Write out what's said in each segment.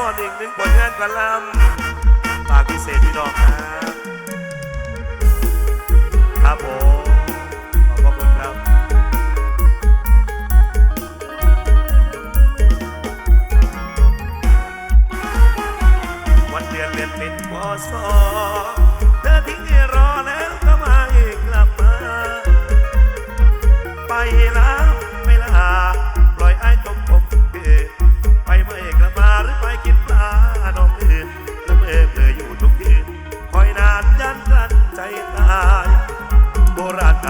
มอนิ่งหนึ่งผลงานกะลำฝากพิเศษพี่น้องนะครับผมขอบคุณครับวันเดือนเรียนเป็นพอสอเธอทิ้งให้รอแล้วก็มาอีกกลับมา ไปลา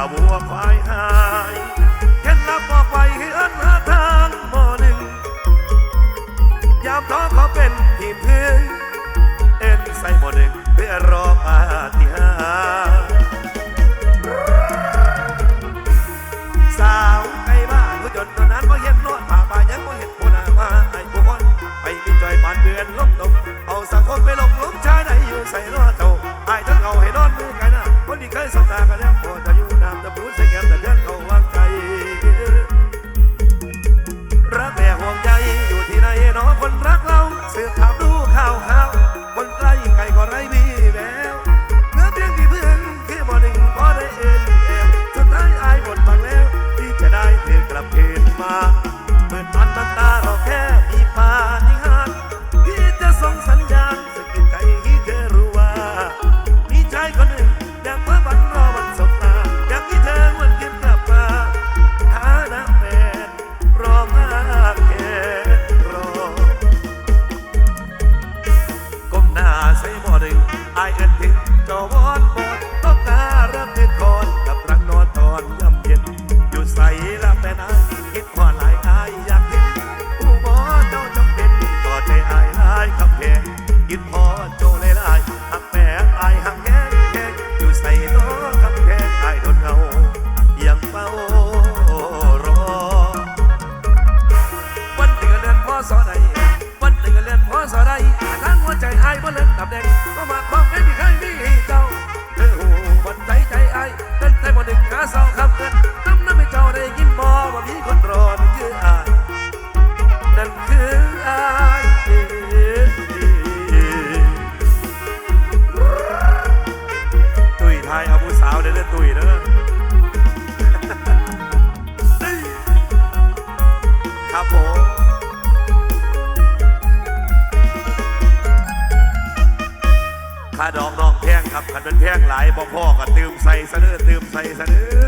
าวัวควายหายเคล็นลับบอกไปเฮือนหาทางหมอหนึ่ง ยามท้อเขาเป็นทีมเพื่อนเอ็นใส่หมอหนึ่งเพื่อรอปาฏิหาสาวไก่บ้านผู้จนตอนนั้นก็เห็นนวดป่าป่ายังก็เห็นโคนามาไอ้ผู้คนไปมีจอยบานเบือนลบตกเอาสังคมไปหลงลุมชายไหนอยู่ใส่รวดเต่าไอ้ทั้งเอาให้นอนมือกันนะคนที่เคยสบตากันแล้วคน ซะเด้อ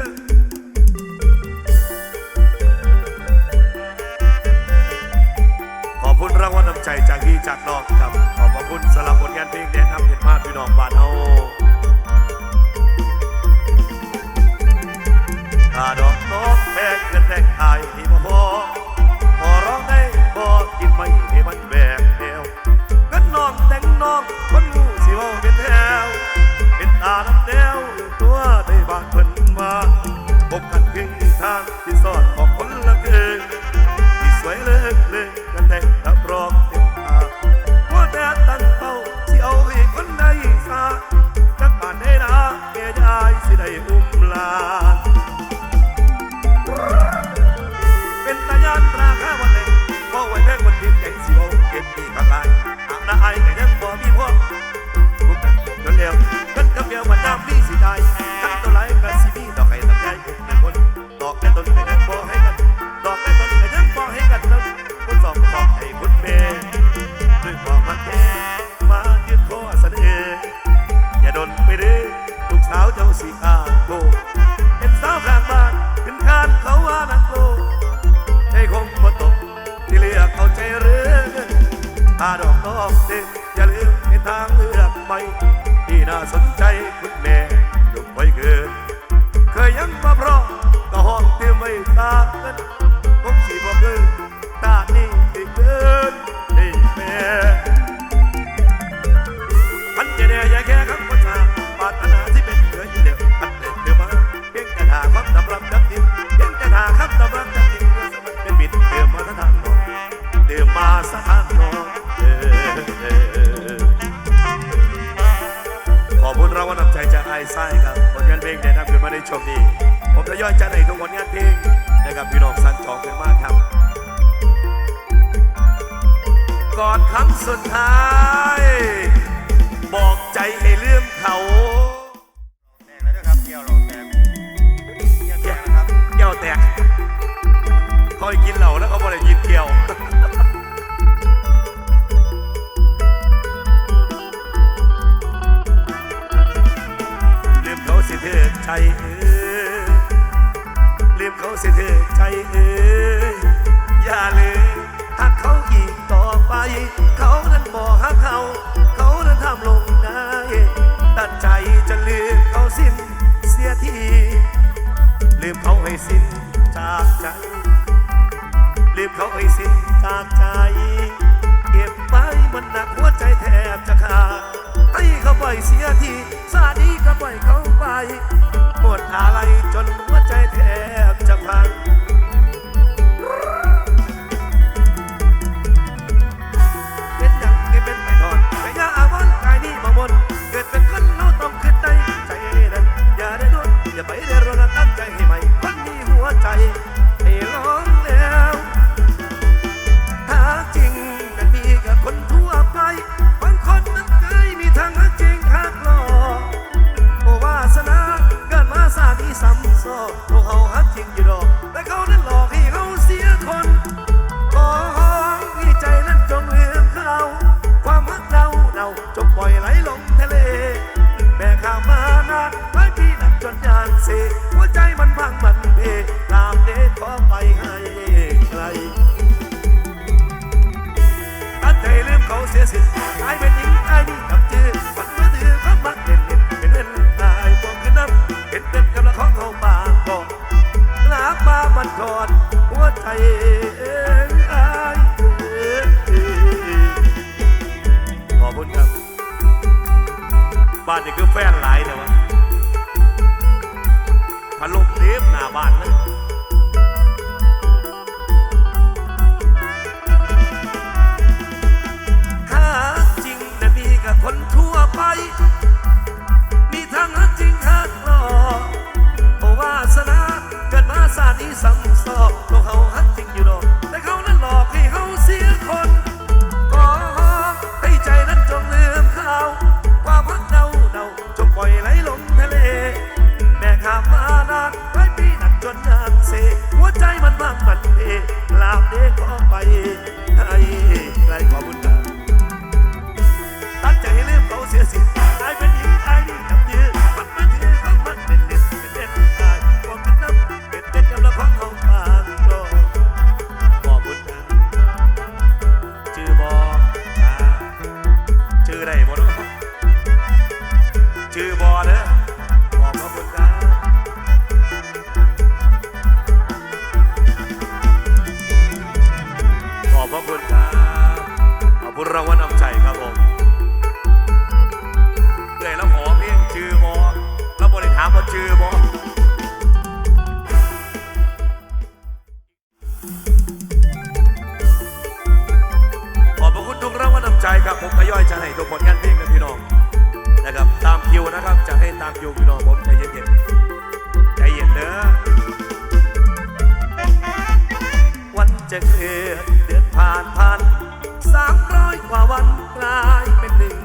ชาย บอกใจให้เรื่องเขาแตกแล้วนะครับเกี่ยวเราแตกเกี่ยวแตกครับเกี่ยวแตกคอยกินเหล่าแล้วเขาบอกเลยกินเกี่ยวเลื่อมเขาสิเธอใจเอ้ยลืมเขาเสียเธอใจเอ๋ยอย่าลืม หักเขายิกต่อไป เขานั้นบอกหักเขา เขานั้นทำลงได้ตัดใจจะลืมเขาสิ้นเสียที ลืมเขาให้สิ้นจากใจ ลืมเขาให้สิ้นจากใจ เก็บไปมันหนักหัวใจแทบจะขาดให้เขาไปเสียทีซาดีก็ปล่อยเขาไป หมดอะไรจนหัวใจแทบจะพัง เสียสิทธิ์เป็นหญิงกลาดับจื้ฝันเมื่อถืามรัเด่นเด่นเป็นเด่นตายความขึ้นน้เป็นเป็นกำลังขเขาบากอนลากมามันกอนหัวใจอายขอบคุณครับ บ้านนี่คือแฟนหลายแต่ว่าพัลมเทปหน้าบ้านเลย libre de. อนเดือนผ่านผ่านสามร้อยกว่าวันกลายเป็นหนึ่ง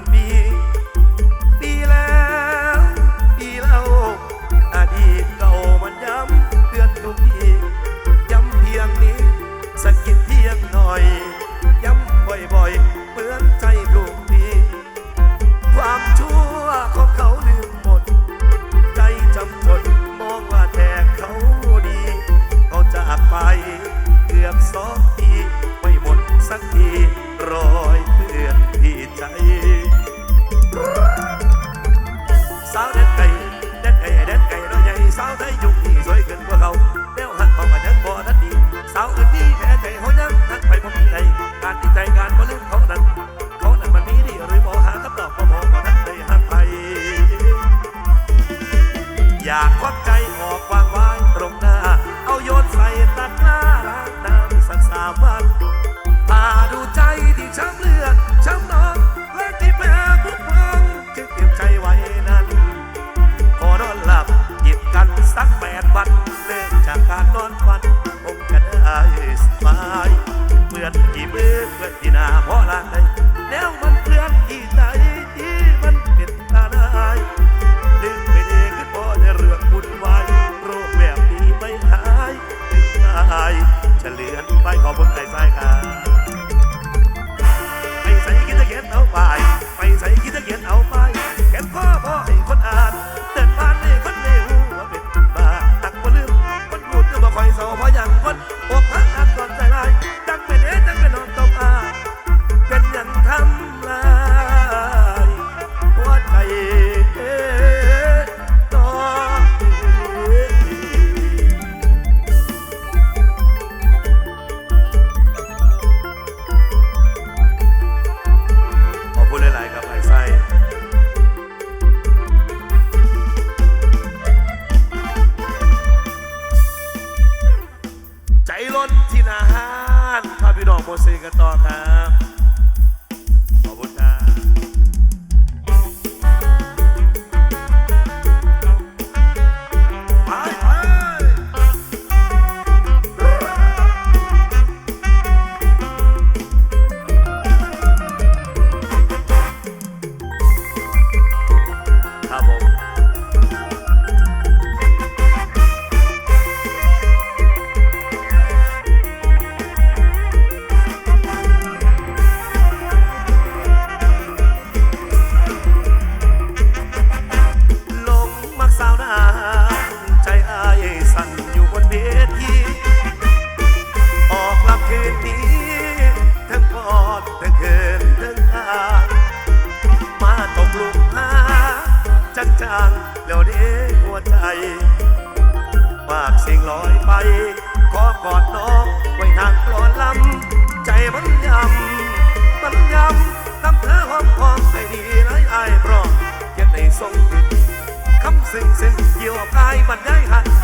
สิ่งสิ่งเกี่ยวกับอายมันได้หัน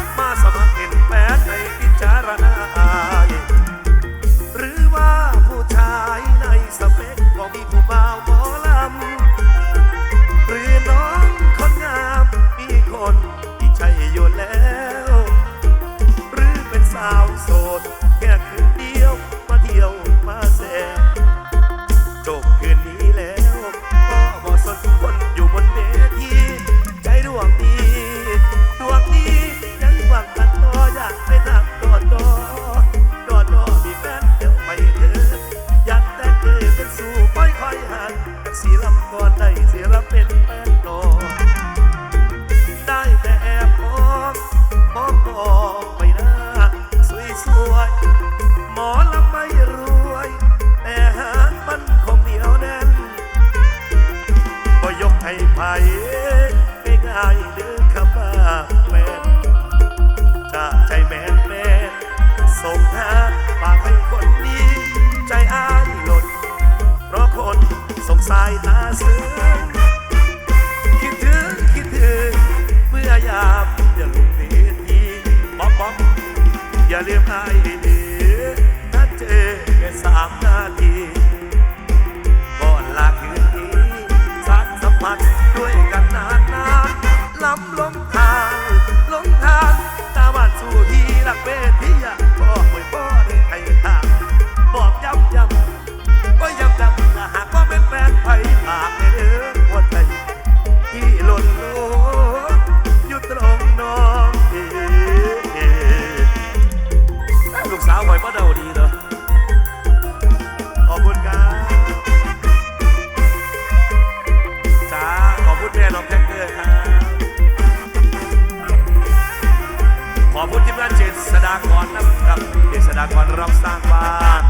ากรนะครับเกษดากรรับสร้างบ้าน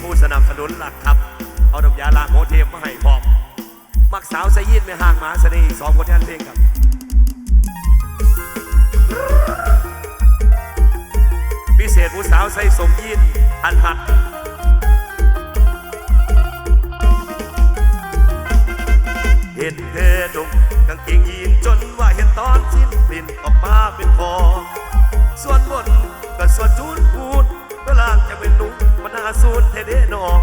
ผู้สนับสนุนหลักครับ เอาดอกยาลาโมเทมมาให้พอม มักสาวสยินไม่ห่างหมาสน่ห์สองคนที่อันเพลงครับพิเศษผู้สาวใส่สมยินอันหักเห็นเธอดมกางเกงยีนจนว่าเห็นตอนสิ้นปลิ่นออกมาเป็นคอส่วนบน ก็สวดจูนพูดก็ลางจะเป็นนุ่มมันหาสูนเทเดนอง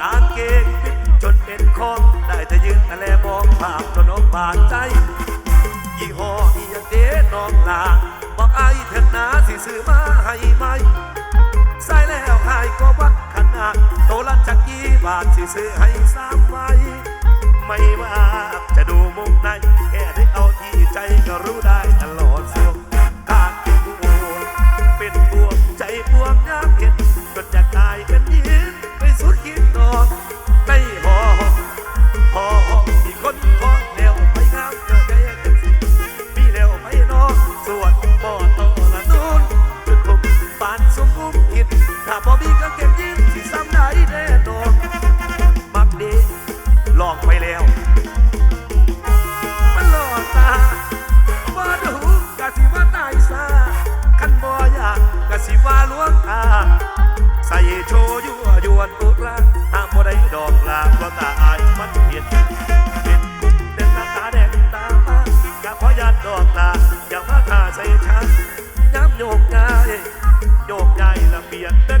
กางเก่งปิดจนเป็นคองได้แต่ยืนอะไลมองภาพจนองบาดใจยี่ห้ออียังเดนองลาบอกไอ้เถนาสิซื้อมาให้ไหมใส่แล้วหายก็วัดขนาดโตลัะจักกี่บาทสิซื้อให้สามใบไม่ว่าจะดูมุมไหนแค่ได้เอาที่ใจก็รู้ได้ but that ส่โชยั่วยวนอุลาห้ามบ่ได้ดอกลาก็ตาอายมันเห็นเห็นเป็นตาแดงตาฟ้าอย่าอยันดอกลาอย่ามาตาใส่ฉันน้ำโยกง่ายโยกง่ายละเบียด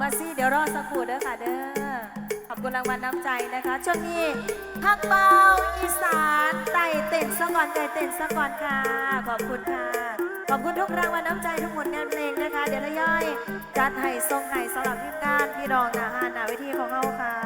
มาสิเดี๋ยวรอสักครู่เด้อค่ะเด้อ ขอบคุณรางวัลน้ำใจนะคะ ช่วงนี้พักเบาอีสานไต่เต้นสะก่อนไต่เต้นสะก่อนค่ะ ขอบคุณค่ะ ขอบคุณทุกรางวัลน้ำใจทุกผลงานเพลงนะคะ เดี๋ยวละย่อยจัดให้ทรงให้สำหรับทีมงานพี่รองนาฮานาเวทีของเราค่ะ